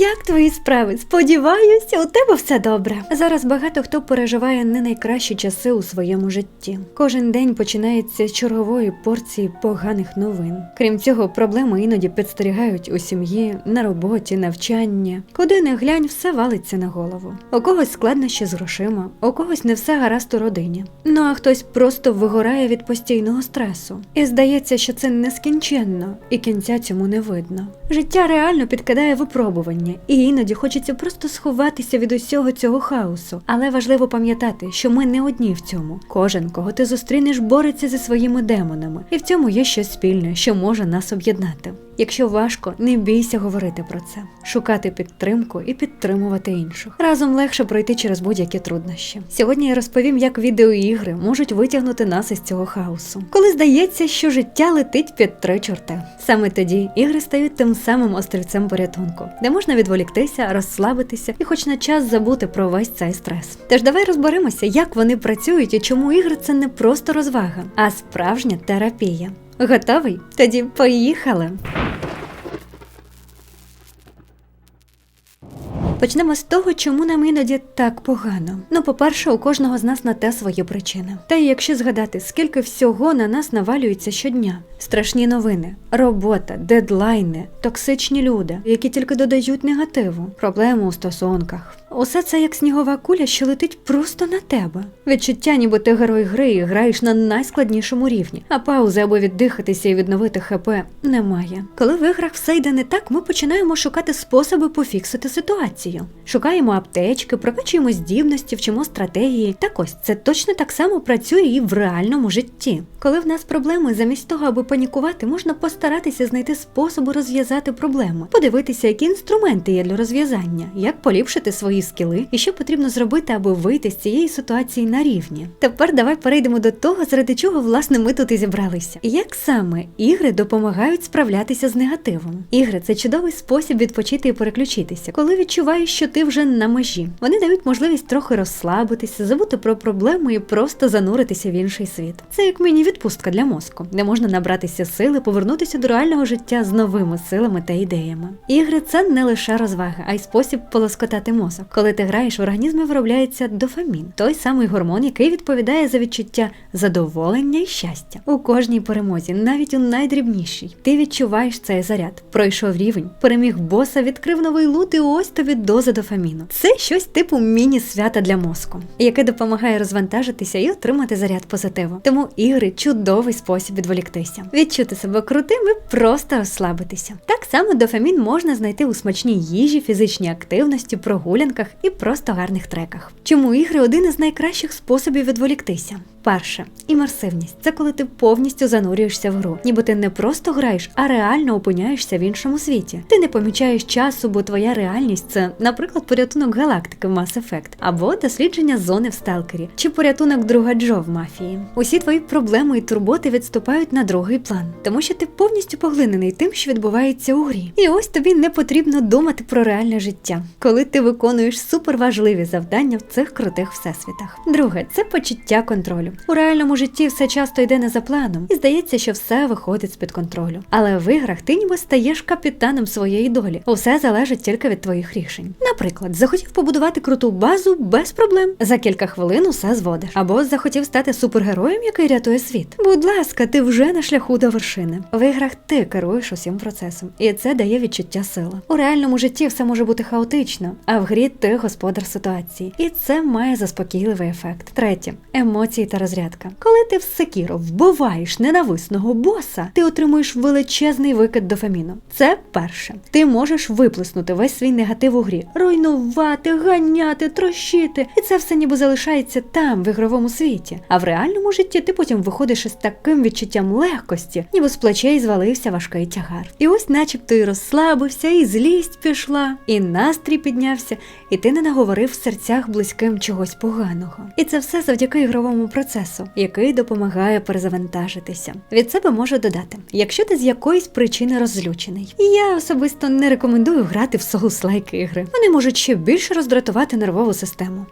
Як твої справи? Сподіваюся, у тебе все добре. Зараз багато хто переживає не найкращі часи у своєму житті. Кожен день починається з чергової порції поганих новин. Крім цього, проблеми іноді підстерігають у сім'ї, на роботі, навчання. Куди не глянь, все валиться на голову. У когось складнощі з грошима, у когось не все гаразд у родині. Ну а хтось просто вигорає від постійного стресу. І здається, що це нескінченно, і кінця цьому не видно. Життя реально підкидає випробування, і іноді хочеться просто сховатися від усього цього хаосу. Але важливо пам'ятати, що ми не одні в цьому. Кожен, кого ти зустрінеш, бореться зі своїми демонами, і в цьому є щось спільне, що може нас об'єднати. Якщо важко, не бійся говорити про це, шукати підтримку і підтримувати інших. Разом легше пройти через будь-які труднощі. Сьогодні я розповім, як відеоігри можуть витягнути нас із цього хаосу. Коли здається, що життя летить під три чорти. Саме тоді ігри стають тим самим острівцем порятунку, де можна відволіктися, розслабитися і, хоч на час забути про весь цей стрес. Тож давай розберемося, як вони працюють і чому ігри це не просто розвага, а справжня терапія. Готовий? Тоді поїхали. Почнемо з того, чому нам іноді так погано. Ну, по-перше, у кожного з нас на те свої причини. Та й якщо згадати, скільки всього на нас навалюється щодня: страшні новини, робота, дедлайни, токсичні люди, які тільки додають негативу, проблеми у стосунках. Усе це як снігова куля, що летить просто на тебе. Відчуття, ніби ти герой гри і граєш на найскладнішому рівні, а паузи, аби віддихатися і відновити ХП, немає. Коли в іграх все йде не так, ми починаємо шукати способи пофіксити ситуацію. Шукаємо аптечки, прокачуємо здібності, вчимо стратегії. Так ось це точно так само працює і в реальному житті. Коли в нас проблеми, замість того, аби панікувати, можна постаратися знайти способи розв'язати проблеми, подивитися, які інструменти є для розв'язання, як поліпшити свої скіли і що потрібно зробити, аби вийти з цієї ситуації на рівні. Тепер давай перейдемо до того, заради чого власне ми тут і зібралися. Як саме ігри допомагають справлятися з негативом? Ігри це чудовий спосіб відпочити і переключитися, коли відчуваєш, що ти вже на межі. Вони дають можливість трохи розслабитися, забути про проблему і просто зануритися в інший світ. Це як міні-відпустка для мозку, де можна набратися сили, повернутися до реального життя з новими силами та ідеями. Ігри це не лише розвага, а й спосіб полоскотати мозок. Коли ти граєш, в організмі виробляється дофамін, той самий гормон, який відповідає за відчуття задоволення і щастя. У кожній перемозі, навіть у найдрібнішій, ти відчуваєш цей заряд. Пройшов рівень, переміг боса, відкрив новий лут, і ось тобі доза дофаміну. Це щось типу міні-свята для мозку, яке допомагає розвантажитися і отримати заряд позитиву. Тому ігри чудовий спосіб відволіктися, відчути себе крутим і просто розслабитися. Так само дофамін можна знайти у смачній їжі, фізичній активності, прогулянках і просто гарних треках. Чому ігри один із найкращих способів відволіктися? Перше імерсивність це коли ти повністю занурюєшся в гру, ніби ти не просто граєш, а реально опиняєшся в іншому світі. Ти не помічаєш часу, бо твоя реальність це, наприклад, порятунок галактики в Mass Effect, або дослідження зони в Сталкері, чи порятунок друга Джо в мафії. Усі твої проблеми і турботи відступають на другий план, тому що ти повністю поглинений тим, що відбувається у грі. І ось тобі не потрібно думати про реальне життя, коли ти виконуєш суперважливі завдання в цих крутих всесвітах. Друге це почуття контролю. У реальному житті все часто йде не за планом, і здається, що все виходить з-під контролю. Але в іграх ти ніби стаєш капітаном своєї долі. Усе залежить тільки від твоїх рішень. Наприклад, захотів побудувати круту базу без проблем. За кілька хвилин усе зводиш. Або захотів стати супергероєм, який рятує світ. Будь ласка, ти вже на шляху до вершини. В іграх ти керуєш усім процесом, і це дає відчуття сили. У реальному житті все може бути хаотично, а в грі ти господар ситуації, і це має заспокійливий ефект. Третє емоції та розрядка. Коли ти в секіро вбиваєш ненависного боса, ти отримуєш величезний викид дофаміну. Це перше. Ти можеш виплеснути весь свій негатив у грі, руйнувати, ганяти, трощити. І це все ніби залишається там, в ігровому світі. А в реальному житті ти потім виходиш із таким відчуттям легкості, ніби з плечей звалився важкий тягар. І ось, начебто, і розслабився, і злість пішла, і настрій піднявся, і ти не наговорив в серцях близьким чогось поганого. І це все завдяки ігровому процесу, який допомагає перезавантажитися. Від себе можу додати, якщо ти з якоїсь причини розлючений. і Я особисто не рекомендую грати в соус-лайк ігри. Вони можуть ще більше роздратувати нервову систему.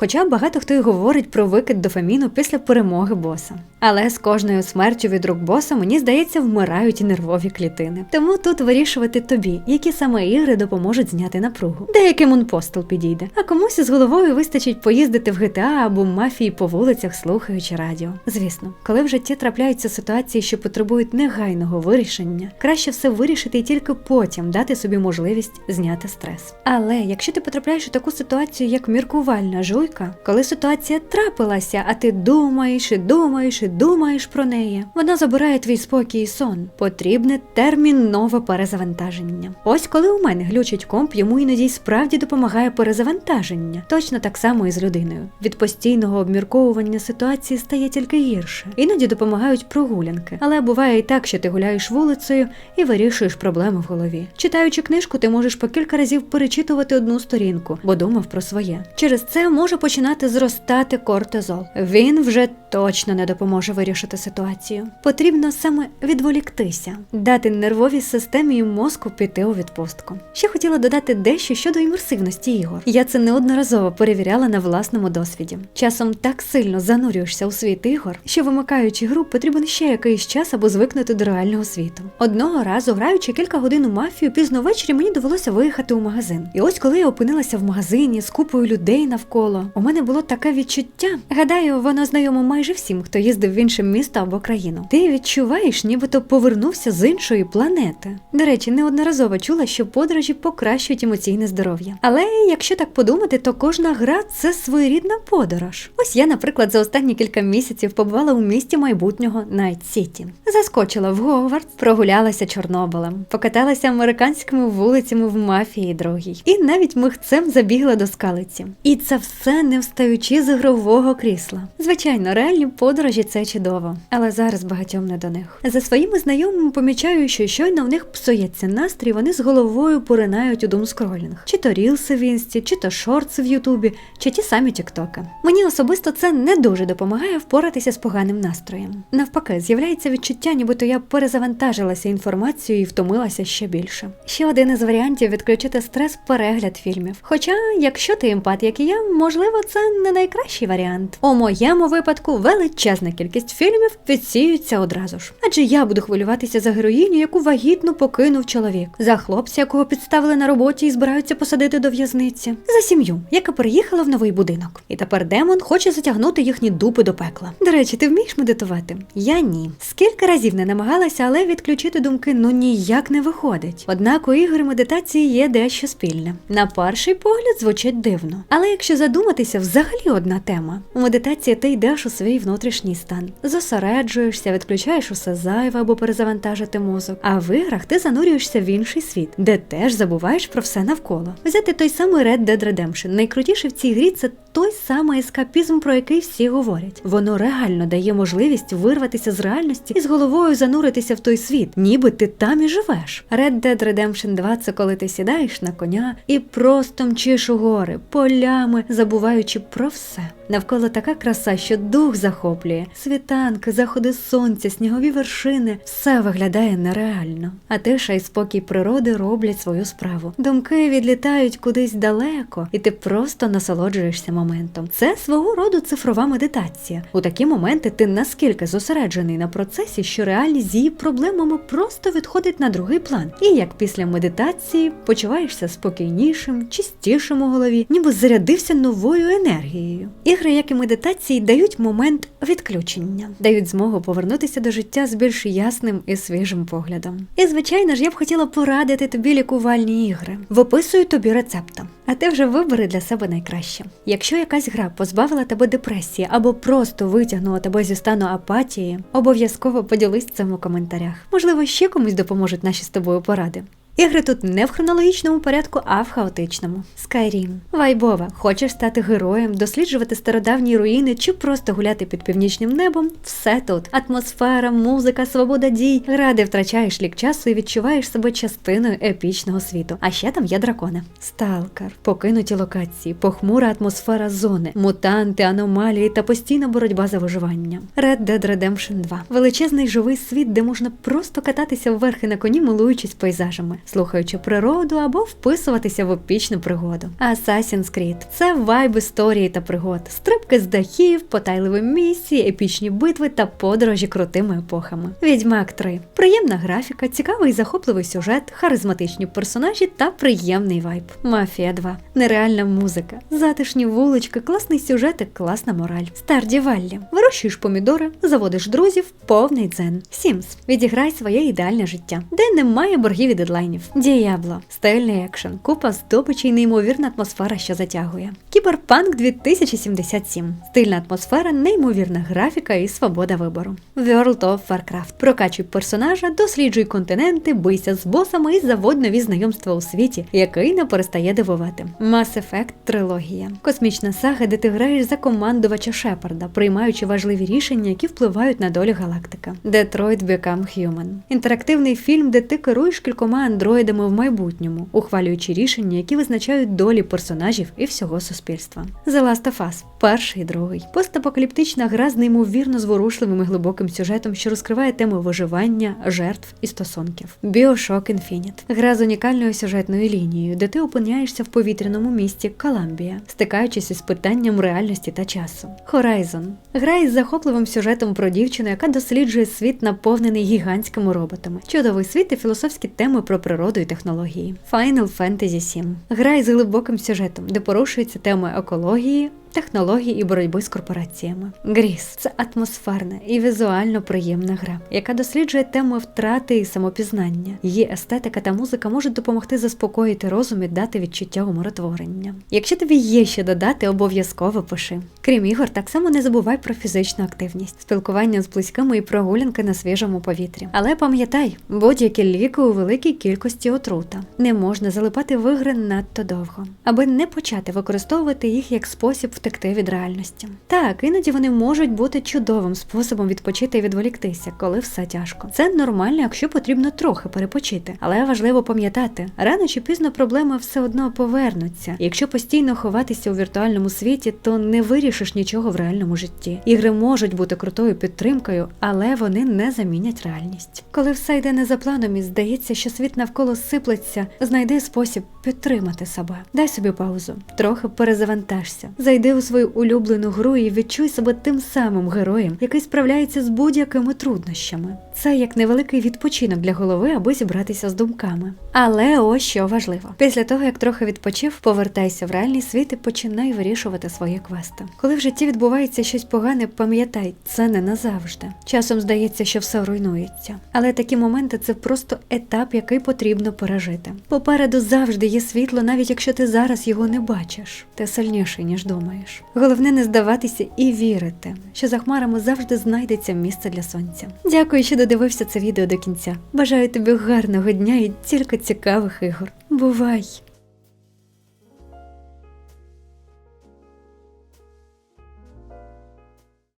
Хоча багато хто й говорить про викид дофаміну після перемоги боса. Але з кожною смертю від рук боса, мені здається, вмирають і нервові клітини. Тому тут вирішувати тобі, які саме ігри допоможуть зняти напругу. Деяким Unpostal підійде, а комусь з головою вистачить поїздити в GTA або мафії по вулицях, слухаючи радіо. Звісно, коли в житті трапляються ситуації, що потребують негайного вирішення, краще все вирішити і тільки потім дати собі можливість зняти стрес. Але якщо ти потрапляєш у таку ситуацію, як міркувальна жуйка, коли ситуація трапилася, а ти думаєш і думаєш і думаєш про неї, вона забирає твій спокій і сон. Потрібне термінове перезавантаження. Ось коли у мене глючить комп, йому іноді справді допомагає перезавантаження. Точно так само і з людиною. Від постійного обмірковування ситуації стає тільки гірше. Іноді допомагають прогулянки, але буває і так, що ти гуляєш вулицею і вирішуєш проблеми в голові. Читаючи книжку, ти можеш по кілька разів перечитувати одну сторінку, бо думав про своє. Через це може починати зростати кортизол. Він вже точно не допоможе вирішити ситуацію. Потрібно саме відволіктися, дати нервовій системі і мозку піти у відпустку. Ще хотіла додати дещо щодо імерсивності ігор. Я це неодноразово перевіряла на власному досвіді. Часом так сильно занурюєшся у світ ігор, що вимикаючи гру, потрібен ще якийсь час, аби звикнути до реального світу. Одного разу, граючи кілька годин у мафію, пізно ввечері мені довелося виїхати у магазин. І ось коли я опинилася в магазині з купою людей навколо, у мене було таке відчуття. Гадаю, воно знайомо майже всім, хто їздив в інше місто або країну. Ти відчуваєш, нібито повернувся з іншої планети. До речі, неодноразово чула, що подорожі покращують емоційне здоров'я. Але якщо так подумати, то кожна гра це своєрідна подорож. Ось я, наприклад, за останні кілька місяців побувала у місті майбутнього Найт Сіті. Заскочила в Говард, прогулялася Чорнобилем, покаталася американськими вулицями в мафії другій, і навіть михцем забігла до скалиці. І це все не встаючи з ігрового крісла. Звичайно, реальні подорожі це чудово, але зараз багатьом не до них. За своїми знайомими помічаю, що щойно в них псується настрій, вони з головою поринають у думскролінг. Чи то рілси в інсті, чи то шортси в Ютубі, чи ті самі тіктоки. Мені особисто це не дуже допомагає впоратися з поганим настроєм. Навпаки, з'являється відчуття, нібито я перезавантажилася інформацією і втомилася ще більше. Ще один із варіантів відключити стрес перегляд фільмів. Хоча, якщо ти емпат, як і я, можливо, це не найкращий варіант. У моєму випадку величезна кількість фільмів відсіються одразу ж. Адже я буду хвилюватися за героїню, яку вагітно покинув чоловік, за хлопця, якого підставили на роботі і збираються посадити до в'язниці, за сім'ю, яка переїхала в новий будинок. І тепер демон хоче затягнути їхні дупи до пекла. До речі, ти вмієш медитувати? Я ні. Скільки разів не намагалася, але відключити думки ну ніяк не виходить. Однак у ігри медитації є дещо спільне. На перший погляд звучить дивно. Але якщо задуматися, взагалі одна тема. У медитації ти йдеш у свій внутрішній стан, зосереджуєшся, відключаєш усе зайве або перезавантажити мозок. А в іграх ти занурюєшся в інший світ, де теж забуваєш про все навколо. Взяти той самий Red Dead Redemption. Найкрутіше в цій грі це той самий ескапізм, про який всі говорять. Воно реально дає можливість вирватися з реальності і з головою зануритися в той світ, ніби ти там і живеш. Red Dead Redemption 2 це коли ти сідаєш на коня і просто мчиш у гори, полями, забуваючи про все. Навколо така краса, що дух захоплює. Світанки, заходи сонця, снігові вершини все виглядає нереально. А тиша і спокій природи роблять свою справу. Думки відлітають кудись далеко, і ти просто насолоджуєшся моментом. Це свого роду цифрова медитація. У такі моменти ти наскільки зосереджений на процесі, що реальність з її проблемами просто відходить на другий план. І як після медитації почуваєшся спокійнішим, чистішим у голові, ніби зарядився новою енергією. Ігри, як і медитації, дають момент відключення, дають змогу повернутися до життя з більш ясним і свіжим поглядом. І звичайно ж, я б хотіла порадити тобі лікувальні ігри. Виписую тобі рецепта. А ти вже вибери для себе найкраще. Якщо якась гра позбавила тебе депресії або просто витягнула тебе зі стану апатії, обов'язково поділись цим у коментарях. Можливо, ще комусь допоможуть наші з тобою поради. Ігри тут не в хронологічному порядку, а в хаотичному. Skyrim. Вайбова. Хочеш стати героєм, досліджувати стародавні руїни чи просто гуляти під північним небом? Все тут. Атмосфера, музика, свобода дій. Гра, де втрачаєш лік часу і відчуваєш себе частиною епічного світу. А ще там є дракони. Сталкер, покинуті локації, похмура атмосфера зони, мутанти, аномалії та постійна боротьба за виживання. Red Dead Redemption 2. Величезний живий світ, де можна просто кататися вверх і на коні, милуючись пейзажами. Слухаючи природу або вписуватися в епічну пригоду. Assassin's Creed – це вайб історії та пригод, стрибки з дахів, потайливі місії, епічні битви та подорожі крутими епохами. Відьмак 3 – приємна графіка, цікавий захопливий сюжет, харизматичні персонажі та приємний вайб. Мафія 2 – нереальна музика, затишні вулички, класний сюжет і класна мораль. Старді Валлі – вирощуєш помідори, заводиш друзів, повний дзен. Сімс – відіграй своє ідеальне життя, де немає боргів і дедлайнів. Діабло – стильний екшен, купа здобичі й неймовірна атмосфера, що затягує. Кіберпанк 2077 – стильна атмосфера, неймовірна графіка і свобода вибору. World of Warcraft – прокачуй персонажа, досліджуй континенти, бийся з босами і заводь нові знайомства у світі, який не перестає дивувати. Mass Effect – трилогія. Космічна сага, де ти граєш за командувача Шепарда, приймаючи важливі рішення, які впливають на долю галактика. Detroit Become Human. Інтерактивний фільм, де ти керуєш кількома андроїдами в майбутньому, ухвалюючи рішення, які визначають долі персонажів і всього суспільства. The Last of Us – перший і другий. Постапокаліптична гра з неймовірно зворушливим і глибоким сюжетом, що розкриває теми виживання, жертв і стосунків. Bioshock Infinite – гра з унікальною сюжетною лінією, де ти опиняєшся в повітряному місті Коламбія, стикаючись із питанням реальності та часу. Horizon – гра із захопливим сюжетом про дівчину, яка досліджує світ, наповнений гігантськими роботами, чудовий світ і філософські теми про природу і технології. Final Fantasy VII – гра із глибоким сюжетом, де порушуються теми екології. Технологій і боротьби з корпораціями. Гріс це атмосферна і візуально приємна гра, яка досліджує теми втрати і самопізнання. Її естетика та музика можуть допомогти заспокоїти розум і дати відчуття умиротворення. Якщо тобі є що додати, обов'язково пиши. Крім ігор, так само не забувай про фізичну активність, спілкування з близькими і прогулянки на свіжому повітрі. Але пам'ятай, будь-які ліки у великій кількості отрута. Не можна залипати в ігри надто довго, аби не почати використовувати їх як спосіб втекти від реальності. Так, іноді вони можуть бути чудовим способом відпочити і відволіктися, коли все тяжко. Це нормально, якщо потрібно трохи перепочити, але важливо пам'ятати, рано чи пізно проблеми все одно повернуться. І якщо постійно ховатися у віртуальному світі, то не вирішиш нічого в реальному житті. Ігри можуть бути крутою підтримкою, але вони не замінять реальність. Коли все йде не за планом і здається, що світ навколо сиплеться, знайди спосіб підтримати себе. Дай собі паузу, трохи перезавантажся. Зайди у свою улюблену гру і відчуй себе тим самим героєм, який справляється з будь-якими труднощами. Це як невеликий відпочинок для голови, аби зібратися з думками. Але ось що важливо: після того, як трохи відпочив, повертайся в реальний світ і починай вирішувати свої квести. Коли в житті відбувається щось погане, пам'ятай, це не назавжди. Часом здається, що все руйнується. Але такі моменти це просто етап, який потрібно пережити. Попереду завжди є світло, навіть якщо ти зараз його не бачиш. Ти сильніший, ніж думаєш. Головне не здаватися і вірити, що за хмарами завжди знайдеться місце для сонця. Дякую, що додивився це відео до кінця. Бажаю тобі гарного дня і тільки цікавих ігор. Бувай!